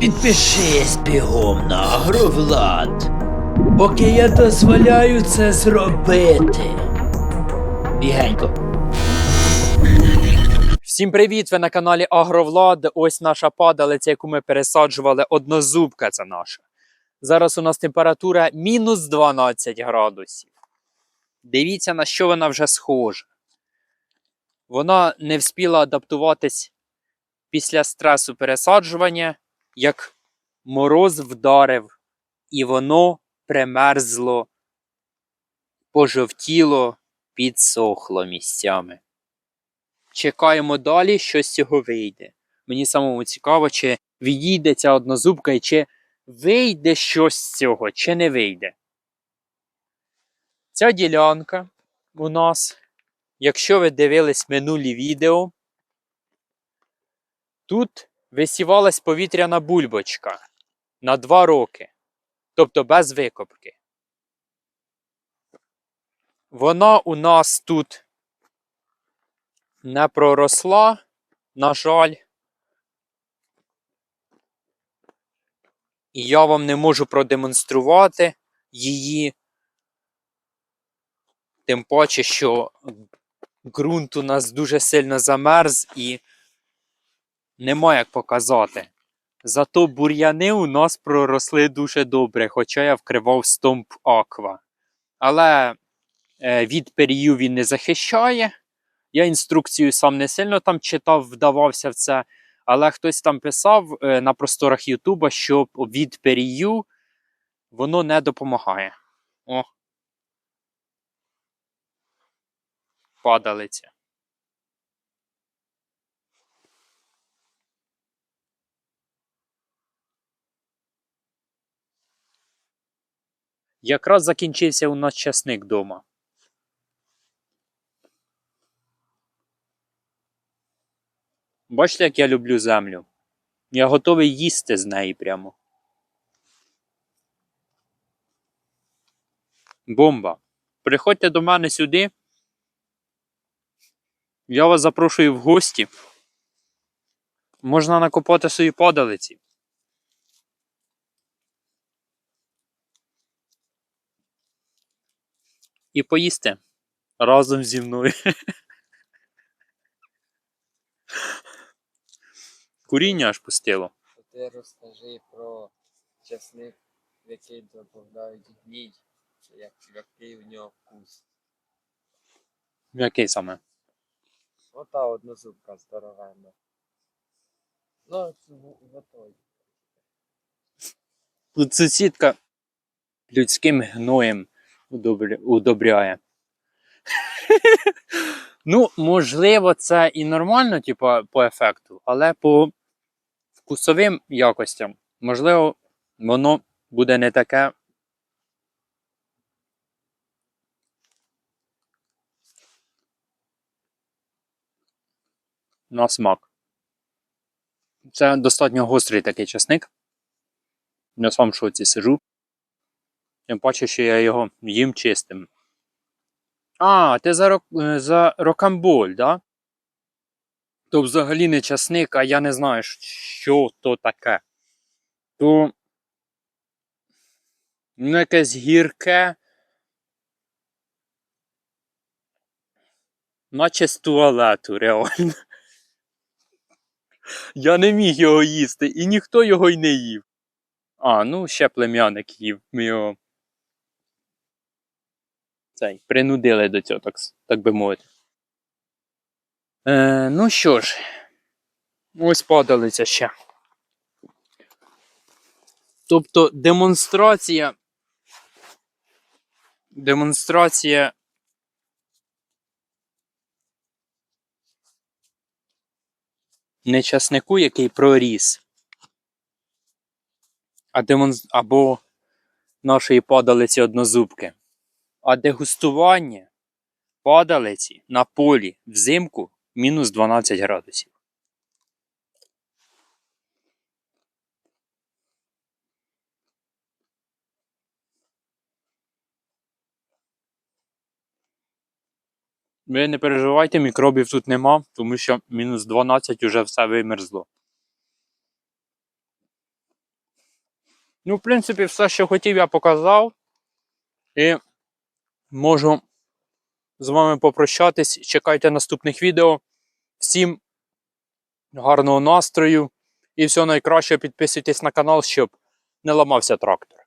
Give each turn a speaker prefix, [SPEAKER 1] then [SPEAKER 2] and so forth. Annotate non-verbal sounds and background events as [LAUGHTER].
[SPEAKER 1] Підпишись бігом на Агровлад, поки я дозволяю це зробити. Бігенько.
[SPEAKER 2] Всім привіт! Ви на каналі Агровлад. Ось наша падалиця, яку ми пересаджували. Однозубка це наша. Зараз у нас температура мінус 12 градусів. Дивіться, на що вона вже схожа. Вона не вспіла адаптуватись після стресу пересаджування, як мороз вдарив, і воно примерзло, пожовтіло, підсохло місцями. Чекаємо далі, що з цього вийде. Мені самому цікаво, чи відійде ця однозубка і чи вийде щось з цього, чи не вийде. Ця ділянка у нас, якщо ви дивились минулі відео, тут висівалась повітряна бульбочка на 2 роки, тобто без викопки. Вона у нас тут не проросла, на жаль. І я вам не можу продемонструвати її. Тим паче, що ґрунт у нас дуже сильно замерз і нема як показати. Зато бур'яни у нас проросли дуже добре, хоча я вкривав стомп аква. Але е, від перію він не захищає. Я інструкцію сам не сильно там читав, вдавався в це, але хтось там писав е, на просторах Ютуба, що від перію воно не допомагає. О. Падалиця. Якраз закінчився у нас часник вдома. Бачите, як я люблю землю? Я готовий їсти з неї прямо. Бомба. Приходьте до мене сюди. Я вас запрошую в гості. Можна накопати свої падалиці. І поїсти разом зі мною. Куріння аж пустило.
[SPEAKER 3] Ти розкажи про часник, в який додають гній, як, який в нього вкус.
[SPEAKER 2] Який саме?
[SPEAKER 3] Ота однозубка здоровенна. Ну, той.
[SPEAKER 2] Тут сусідка людським гноєм удобряє. [LAUGHS] ну, можливо, це і нормально, типу, по ефекту, але по вкусовим якостям, можливо, воно буде не таке. На смак. Це достатньо гострий такий часник. Я сам в шоці сижу. Тим паче, що я його їм чистим. А, ти за, рок... е, за рокамболь, да? То взагалі не часник, а я не знаю, що то таке. То. Ну, якесь гірке. Наче з туалету, реально. Я не міг його їсти, і ніхто його й не їв. А, ну ще плем'яник їв. Його цей, принудили до цього, так, так би мовити. Е, ну що ж, ось падалиця ще. Тобто демонстрація. Демонстрація. Не часнику, який проріс, а демонс... або нашої падалиці однозубки. А дегустування падалиці на полі взимку мінус 12 градусів. Ви не переживайте, мікробів тут нема, тому що мінус 12 вже все вимерзло. Ну, в принципі, все, що хотів, я показав. І можу з вами попрощатись. Чекайте наступних відео. Всім гарного настрою і всього найкращого. Підписуйтесь на канал, щоб не ламався трактор.